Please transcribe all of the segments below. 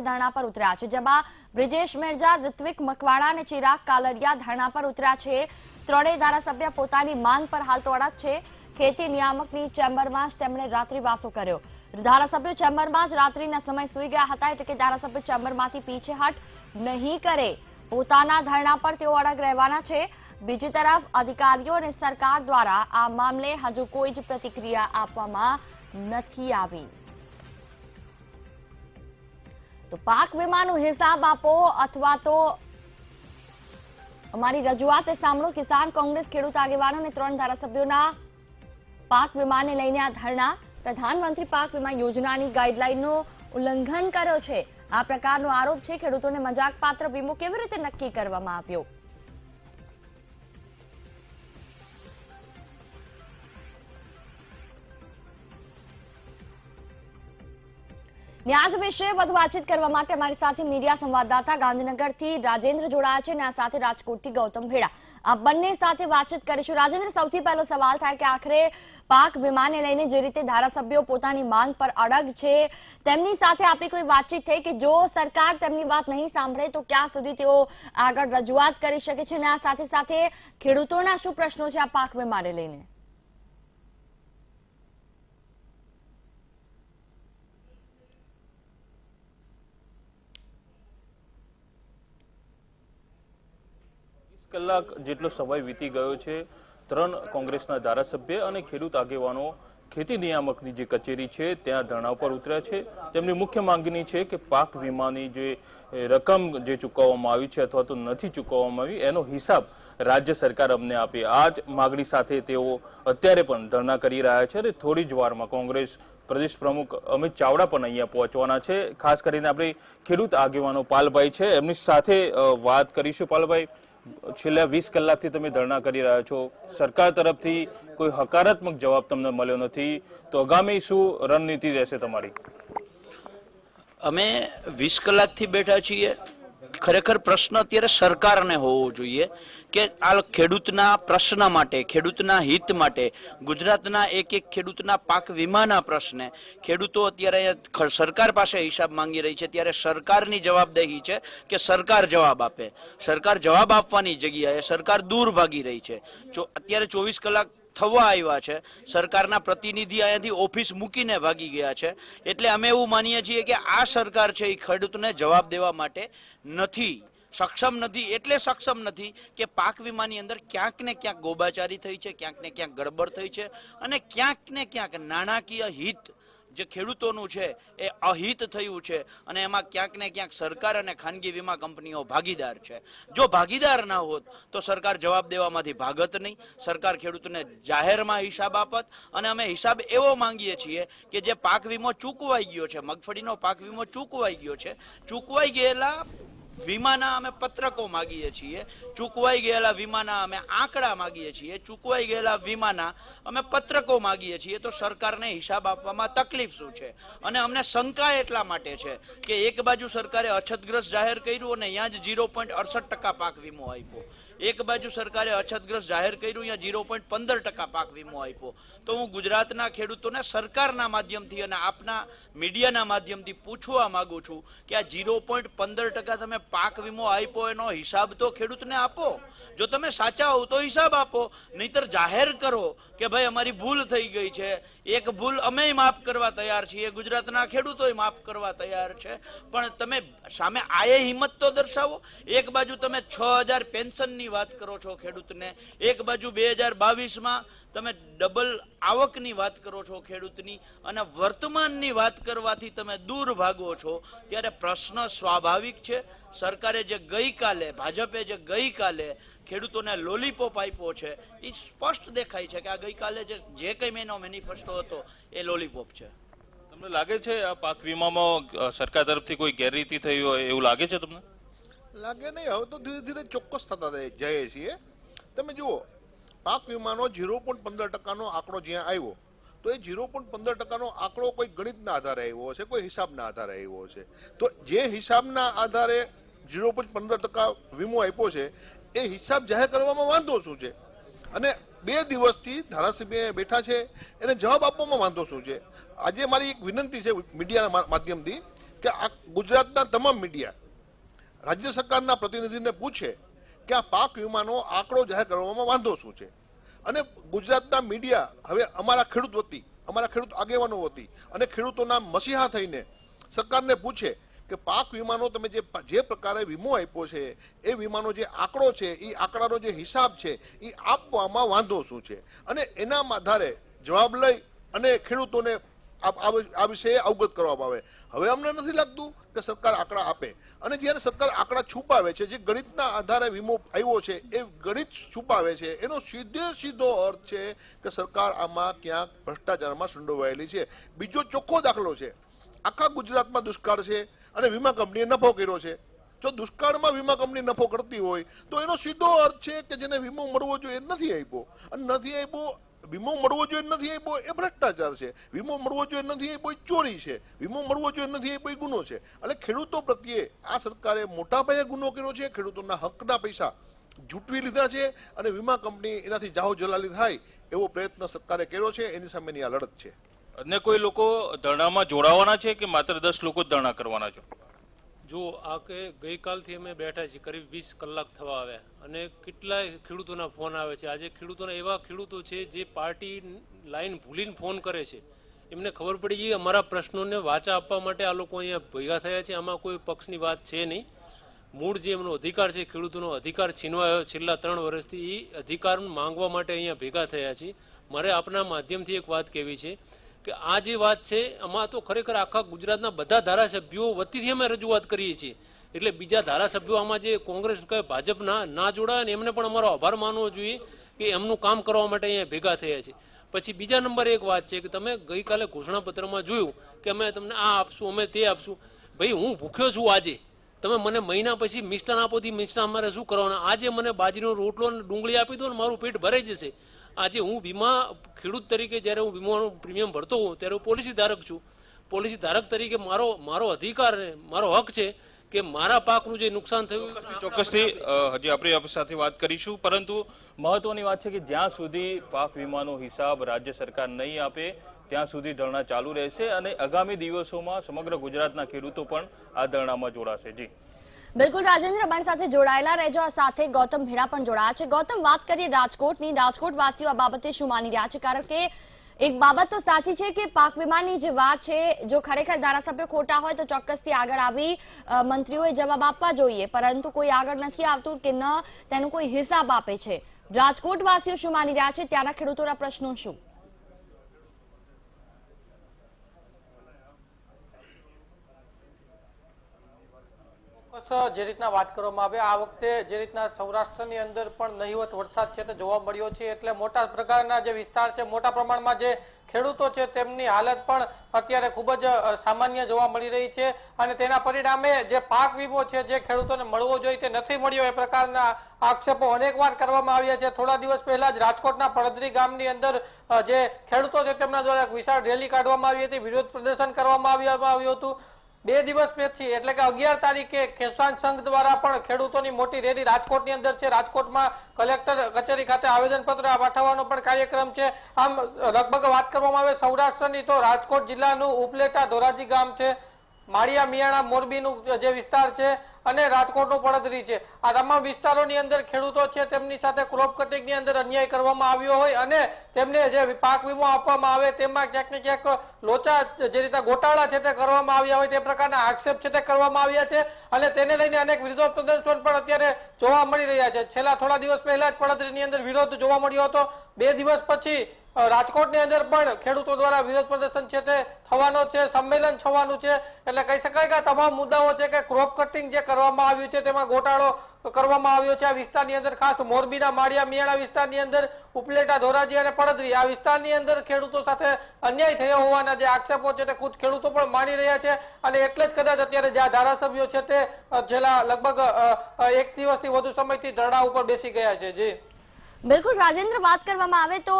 ધરણા પર ઉતર્યા છે, જેમાં બ્રિજેશ મેરજા, ઋત્વિક મકવાણા અને ચિરાગ કાલરિયા ધરણા પર ઉતર્યા છે. ત્રણેય ધારાસભ્ય પોતાની માંગ પર હાલ તો અડગ છે. ખેતી નિયામકની ચેમ્બરમાં જ તેમણે રાત્રિવાસો કર્યો. ધારાસભ્યો ચેમ્બરમાં જ રાત્રિના સમય સુઈ ગયા હતા એટલે કે ધારાસભ્ય ચેમ્બરમાંથી પીછેહટ નહીં કરે. પોતાના ધરણા પર તેઓ અડગ રહેવાના છે. બીજી તરફ અધિકારીઓ અને સરકાર દ્વારા આ મામલે હજુ કોઈ જ પ્રતિક્રિયા આપવામાં નથી આવી. તો પાક વીમાનો હિસાબ આપો અથવા તો અમારી રજૂઆત સાંભળો, કિસાન કોંગ્રેસ ખેડૂત આગેવાનો અને ત્રણ ધારાસભ્યોના પાક વીમાને લઈને આ ધરણા પ્રધાનમંત્રી પાક વીમા યોજનાની ગાઈડલાઈનનું ઉલ્લંઘન કર્યો છે. આ પ્રકારનો આરોપ છે, ખેડૂતોને મજાક પાત્ર વીમો કેવી રીતે નક્કી કરવામાં આવ્યો? ને આજ વિશે વધુ વાતચીત કરવા માટે અમારી સાથે મીડિયા સંવાદદાતા ગાંધીનગરથી રાજેન્દ્ર જોડાયા છે અને આ સાથે રાજકોટથી ગૌતમ ભેડા. આ બંને સાથે વાતચીત કરીશું. રાજેન્દ્ર, સૌથી પહેલો સવાલ થાય કે આખરે પાક વીમાને લઈને જે રીતે ધારાસભ્યો પોતાની માંગ પર અડગ છે, તેમની સાથે આપણી કોઈ વાતચીત થઈ કે જો સરકાર તેમની વાત નહીં સાંભળે તો ક્યાં સુધી તેઓ આગળ રજૂઆત કરી શકે છે અને આ સાથે સાથે ખેડૂતોના શું પ્રશ્નો છે આ પાક વીમાને લઈને? કલાક જેટલો સમય વીતી ગયો છે, ત્રણ કોંગ્રેસના ધારાસભ્ય અને ખેડૂત આગેવાનો ખેતી નિયામકની જે કચેરી છે, ત્યાં ધરણા ઉપર ઉતર્યા છે. તેમની મુખ્ય માંગણી છે કે પાક વીમાની જે રકમ જે ચૂકવવામાં આવી છે અથવા તો નથી ચૂકવવામાં આવી, એનો હિસાબ રાજ્ય સરકાર અમને આપે. આ જ માગણી સાથે તેઓ અત્યારે પણ ધરણા કરી રહ્યા છે અને થોડી જ વારમાં કોંગ્રેસ પ્રદેશ પ્રમુખ અમિત ચાવડા પણ અહીંયા પહોંચવાના છે. ખાસ કરીને આપણે ખેડૂત આગેવાનો પાલભાઈ છે, એમની સાથે વાત કરીશું. પાલભાઈ છેલ્લા વીસ કલાકથી તમે ધરણા કરી રહ્યા છો. સરકાર તરફથી કોઈ હકારાત્મક જવાબ તમને મળ્યો નથી. તો આગામી શું રણનીતિ રહેશે તમારી? અમે વીસ કલાકથી બેઠા છીએ. ખરેખર પ્રશ્ન અત્યારે સરકારને હોવો જોઈએ કે આ ખેડૂતના પ્રશ્ન માટે, ખેડૂતના હિત માટે, ગુજરાતના એક એક ખેડૂતના પાક વીમાના પ્રશ્ને ખેડૂતો અત્યારે સરકાર પાસે હિસાબ માંગી રહી છે. ત્યારે સરકારની જવાબદેહી છે કે સરકાર જવાબ આપે. સરકાર જવાબ આપવાની જગ્યાએ સરકાર દૂર ભાગી રહી છે. અત્યારે ચોવીસ કલાક થવા આવ્યા છે. સરકારના પ્રતિનિધિ અહીંયાથી ઓફિસ મૂકીને ભાગી ગયા છે. એટલે અમે એવું માનીએ છીએ કે આ સરકાર છે એ ખેડૂતને જવાબ દેવા માટે નથી. સક્ષમ નથી, એટલે સક્ષમ નથી કે પાક વીમાની અંદર ક્યાંક ને ક્યાંક ગોબાચારી થઈ છે, ક્યાંક ને ક્યાંક ગડબડ થઈ છે અને ક્યાંક ને ક્યાંક નાણાકીય હિત જે ખેડૂતોનું છે, એ અહિત થયું છે અને એમાં ક્યાંક ને ક્યાંક સરકાર અને ખાનગી વીમા કંપનીઓ ભાગીદાર છે. જો ભાગીદાર ના હોત, તો સરકાર જવાબ દેવામાંથી ભાગત નહીં. સરકાર ખેડૂતને જાહેરમાં હિસાબ આપત અને અમે હિસાબ એવો માંગીએ છીએ કે જે પાક વીમો ચૂકવાઈ ગયો છે, મગફળીનો પાક વીમો ચૂકવાઈ ગયો છે. ચૂકવાઈ ગયેલા વીમાના અમે પત્રકો માગીએ છીએ. ચૂકવાઈ ગયેલા વીમાના અમે આંકડા માગીએ છીએ. ચૂકવાઈ ગયેલા વીમાના અમે પત્રકો માગીએ છીએ. તો સરકારને હિસાબ આપવામાં તકલીફ શું છે? અને અમને શંકા એટલા માટે છે કે એક બાજુ સરકારે અછતગ્રસ્ત જાહેર કર્યું અને ત્યાં જ ઝીરો પોઈન્ટ અડસઠ ટકા પાક વીમો આપ્યો. એક બાજુ સરકારે અછતગ્રસ્ત જાહેર કર્યું, અહીંયા ઝીરો પોઈન્ટ પંદર ટકા પાક વીમો આપ્યો. તો હું ગુજરાતના ખેડૂતોને સરકારના માધ્યમથી અને આપના મીડિયાના માધ્યમથી પૂછવા માંગુ છું કે આ ઝીરો પોઈન્ટ પંદર ટકા તમે પાક વીમો આપ્યો એનો હિસાબ તો ખેડૂતને આપો. જો તમે સાચા હો તો હિસાબ આપો. નહીતર જાહેર કરો કે ભાઈ અમારી ભૂલ થઈ ગઈ છે. એક ભૂલ અમે માફ કરવા તૈયાર છીએ. ગુજરાતના ખેડૂતોય માફ કરવા તૈયાર છે. પણ તમે સામે આયે હિંમત તો દર્શાવો. એક બાજુ તમે છ હજાર પેન્શનની વાત કરો છો ખેડૂતને? એક બાજુ બે હજાર બાવીસમાં તમે ડબલ આવકની વાત કરો છો ખેડૂતની અને વર્તમાનની વાત કરવાથી તમે દૂર ભાગો છો, ત્યારે પ્રશ્ન સ્વાભાવિક છે. સરકારે જે ગઈકાલે, ભાજપે જે ગઈકાલે ખેડૂતોને લોલીપોપ આપ્યો છે, એ સ્પષ્ટ દેખાય છે કે આ ગઈકાલે જે જે કંઈ મેનો મેનિફેસ્ટો હતો, એ લોલીપોપ છે. તમને લાગે છે આ પાક વીમામાં સરકાર તરફથી કોઈ ગેરરીતિ થઈ હોય એવું લાગે છે તમને? લાગે નહીં. હવે તો ધીરે ધીરે ચોક્કસ થતા જઈએ છીએ. તમે જુઓ, પાક વીમાનો ઝીરો પોઈન્ટ પંદર ટકાનો આંકડો જ્યાં આવ્યો, તો એ ઝીરો પોઈન્ટ પંદર ટકાનો આંકડો કોઈ ગણિતના આધારે આવ્યો હશે, કોઈ હિસાબના આધારે આવ્યો હશે. તો જે હિસાબના આધારે ઝીરો પોઈન્ટ પંદર ટકા વીમો આપ્યો છે, એ હિસાબ જાહેર કરવામાં વાંધો શું છે? અને બે દિવસથી ધારાસભ્ય બેઠા છે, એને જવાબ આપવામાં વાંધો શું છે? આજે મારી એક વિનંતી છે મીડિયાના માધ્યમથી કે આ ગુજરાતના તમામ મીડિયા રાજ્ય સરકારના પ્રતિનિધિને પૂછે કે આ પાક વીમાનો આંકડો જાહેર કરવામાં વાંધો શું છે? અને ગુજરાતના મીડિયા, હવે અમારા ખેડૂત વતી, અમારા ખેડૂત આગેવાનો વતી અને ખેડૂતોના મસીહા થઈને સરકારને પૂછે કે પાક વીમાનો તમે જે જે પ્રકારે વીમો આપ્યો છે, એ વીમાનો જે આંકડો છે, એ આંકડાનો જે હિસાબ છે, એ આપવામાં વાંધો શું છે? અને એના આધારે જવાબ લઈ અને ખેડૂતોને આ- વિશે અવગત કરવામાં આવે. હવે અમને નથી લાગતું કે સરકાર આંકડા આપે. અને જ્યારે સરકાર આંકડા છુપાવે છે, જે ગણિતના આધારે વીમો આવ્યો છે, એ ગણિત છુપાવે છે, એનો સીધે સીધો અર્થ છે કે સરકાર આમાં ક્યાંક ભ્રષ્ટાચારમાં સંડોવાયેલી છે. બીજો ચોખ્ખો દાખલો છે. આખા ગુજરાતમાં દુષ્કાળ છે અને વીમા કંપનીએ નફો કર્યો છે. જો દુષ્કાળમાં વીમા કંપની નફો કરતી હોય, તો એનો સીધો અર્થ છે કે જેને વીમો મળવો જોઈએ નથી આપ્યો. અને નથી આપ્યો વીમો મળવો જોઈએ નથી આપ્યો એ ભ્રષ્ટાચાર છે. વીમો મળવો જોઈએ નથી, એ બહુ ચોરી છે. વીમો મળવો જોઈએ નથી, એ બહુ ગુનો છે. એટલે ખેડૂતો પ્રત્યે આ સરકારે મોટા પાયે ગુનો કર્યો છે, ખેડૂતોના હકના પૈસા જૂટવી લીધા છે અને વીમા કંપની એનાથી જાહો જલાલી થાય એવો પ્રયત્ન સરકારે કર્યો છે, એની સામેની આ લડત છે. અને કોઈ લોકો ધરણામાં જોડાવાના છે કે માત્ર દસ લોકો ધરણા કરવાના છે? જો આ કે ગઈકાલથી અમે બેઠા છીએ, કરીબ વીસ કલાક થવા આવ્યા. અને કેટલાય ખેડૂતોના ફોન આવે છે. આજે ખેડૂતોના એવા ખેડૂતો છે જે પાર્ટી લાઈન ભૂલીને ફોન કરે છે. એમને ખબર પડી ગઈ અમારા પ્રશ્નોને વાચા આપવા માટે આ લોકો અહીંયા ભેગા થયા છે. આમાં કોઈ પક્ષની વાત છે નહીં. મૂળ જે એમનો અધિકાર છે, ખેડૂતોનો અધિકાર છીનવાયો છેલ્લા ત્રણ વર્ષથી, એ અધિકાર માંગવા માટે અહીંયા ભેગા થયા છે. મારે આપના માધ્યમથી એક વાત કહેવી છે. કે આ જે વાત છે, આમાં તો ખરેખર આખા ગુજરાતના બધા ધારાસભ્યો વતીથી અમે રજૂઆત કરીએ છીએ. એટલે બીજા ધારાસભ્યો આમાં જે કોંગ્રેસ કે ભાજપના ના જોડાયા ને એમને પણ અમારો આભાર માનવો જોઈએ કે એમનું કામ કરવા માટે અહીંયા ભેગા થયા છે. પછી બીજા નંબર એક વાત છે કે તમે ગઈકાલે ઘોષણાપત્રમાં જોયું કે અમે તમને આ આપશું, અમે તે આપશું. ભાઈ, હું ભૂખ્યો છું આજે. તમે મને મહિના પછી મિષ્ટાન આપો દી મિષ્ટાન અમારે શું કરવાના? આજે મને બાજરીનો રોટલો અને ડુંગળી આપી દો ને મારું પેટ ભરાઈ જશે. આજે હું વીમા ખેડૂત તરીકે જ્યારે હું વીમાનું પ્રીમિયમ ભરતો હોઉં, ત્યારે હું પોલિસી ધારક છું. પોલિસી ધારક તરીકે મારો મારો અધિકાર મારો હક છે કે મારા પાકનું જે નુકસાન થયું. ચોક્કસથી હજી આપણે આપણી સાથે વાત કરીશું, પરંતુ મહત્વની વાત છે કે જ્યાં સુધી પાક વીમાનો હિસાબ રાજ્ય સરકાર નહીં આપે, ત્યાં સુધી ધરણા ચાલુ રહેશે અને આગામી દિવસોમાં સમગ્ર ગુજરાતના ખેડૂતો પણ આ ધરણામાં જોડાશે. જી. બિલકુલ, રાજેન્દ્ર અમારી સાથે જોડાયેલા રહેજો. આ સાથે ગૌતમ ભેડા પણ જોડાયા છે. ગૌતમ, વાત કરીએ રાજકોટની. રાજકોટ વાસીઓ આ બાબતે શું માની રહ્યા છે? કારણ કે એક બાબત તો સાચી છે કે પાક વીમાની જે વાત છે, જો ખરેખર ધારાસભ્યો ખોટા હોય તો ચોક્કસથી આગળ આવી મંત્રીઓએ જવાબ આપવા જોઈએ. પરંતુ કોઈ આગળ નથી આવતું કે ન તેનો કોઈ હિસાબ આપે છે. રાજકોટ વાસીઓ શું માની રહ્યા છે? ત્યાંના ખેડૂતોના પ્રશ્નો શું? જે રીતના વાત કરવામાં આવે, આ વખતે જે રીતના સૌરાષ્ટ્રની અંદર પણ નહીવત વરસાદ છે તે જોવા મળ્યો છે, એટલે મોટા પ્રકારના જે વિસ્તાર છે, મોટા પ્રમાણમાં જે ખેડૂતો છે તેમની હાલત પણ અત્યારે ખૂબ જ સામાન્ય જોવા મળી રહી છે. અને તેના પરિણામે જે પાક વીમો છે, જે ખેડૂતોને મળવો જોઈએ તે નથી મળ્યો, એ પ્રકારના આક્ષેપો અનેકવાર કરવામાં આવ્યા છે. થોડા દિવસ પહેલા જ રાજકોટના પડદરી ગામની અંદર જે ખેડૂતો છે તેમના દ્વારા વિશાળ રેલી કાઢવામાં આવી હતી. વિરોધ પ્રદર્શન કરવામાં આવ્યું હતું. બે દિવસ પછી એટલે કે અગિયાર તારીખે ખેસવાન સંઘ દ્વારા પણ ખેડૂતોની મોટી રેલી રાજકોટની અંદર છે. રાજકોટમાં કલેક્ટર કચેરી ખાતે આવેદનપત્ર પાઠવવાનો પણ કાર્યક્રમ છે. આમ લગભગ વાત કરવામાં આવે સૌરાષ્ટ્રની તો રાજકોટ જિલ્લાનું ઉપલેટા ધોરાજી ગામ છે. માળિયા, મિયાણા, મોરબીનું જે વિસ્તાર છે. અને રાજકોટનું પડદરી છે. આ તમામ વિસ્તારોની અંદર ખેડૂતો છે, તેમની સાથે ક્રોપ કટિંગની અંદર અન્યાય કરવામાં આવ્યો હોય અને તેમને જે પાક વીમો આપવામાં આવે તેમાં ક્યાંક ને ક્યાંક લોચા જે રીતે ગોટાળા છે તે કરવામાં આવ્યા હોય તે પ્રકારના આક્ષેપ છે તે કરવામાં આવ્યા છે અને તેને લઈને અનેક વિરોધ પ્રદર્શન પણ અત્યારે જોવા મળી રહ્યા છે. છેલ્લા થોડા દિવસ પહેલા જ પડદરીની અંદર વિરોધ જોવા મળ્યો હતો. બે દિવસ પછી રાજકોટની અંદર પણ ખેડૂતો દ્વારા વિરોધ પ્રદર્શન છે તે થવાનો છે, સંમેલન થવાનું છે. એટલે કહી શકાય કે તમામ મુદ્દાઓ છે કે ક્રોપ કટિંગ જે કરવામાં આવ્યું છે તેમાં ગોટાળો કરવામાં આવ્યો છે. આ વિસ્તારની અંદર ખાસ મોરબીના માળિયા મિયાણા વિસ્તારની અંદર, ઉપલેટા, ધોરાજી અને પડદરી આ વિસ્તારની અંદર ખેડૂતો સાથે અન્યાય થયો હોવાના જે આક્ષેપો છે તે ખુદ ખેડૂતો પણ માની રહ્યા છે. અને એટલે જ કદાચ અત્યારે જે ધારાસભ્યો છે તે છેલ્લા લગભગ એક દિવસથી વધુ સમયથી ધરણા ઉપર બેસી ગયા છે. જી. બિલકુલ, રાજેન્દ્ર, વાત કરવામાં આવે તો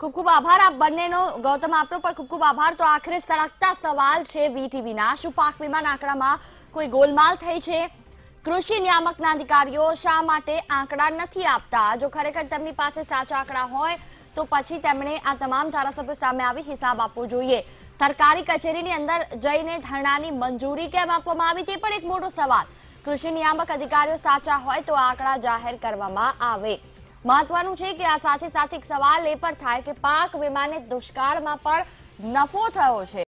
ખૂબ ખૂબ આભાર. આપ બંનેનો, ગૌતમ, આપનો પણ ખૂબ ખૂબ આભાર. તો આખરે સળગતા સવાલ છે વીટીવીના. શું પાક વીમાના આંકડામાં કોઈ ગોલમાલ થઈ છે? કૃષિ નિયામકના અધિકારીઓ શા માટે આંકડા નથી આપતા? જો ખરેખર તેમની પાસે સાચા આંકડા હોય, તો પછી તેમણે આ તમામ ધારાસભ્યો સામે આવી હિસાબ આપવો જોઈએ. સરકારી કચેરીની અંદર જઈને ધરણાની મંજૂરી કેમ આપવામાં આવી તે પણ એક મોટો સવાલ. કૃષિ નિયામક અધિકારીઓ સાચા હોય તો આંકડા જાહેર કરવામાં આવે. મહત્વનું છે કે આ સાથે સાથે એક સવાલ એ પણ થાય કે પાક વીમાને દુષ્કાળમાં પણ નફો થયો છે.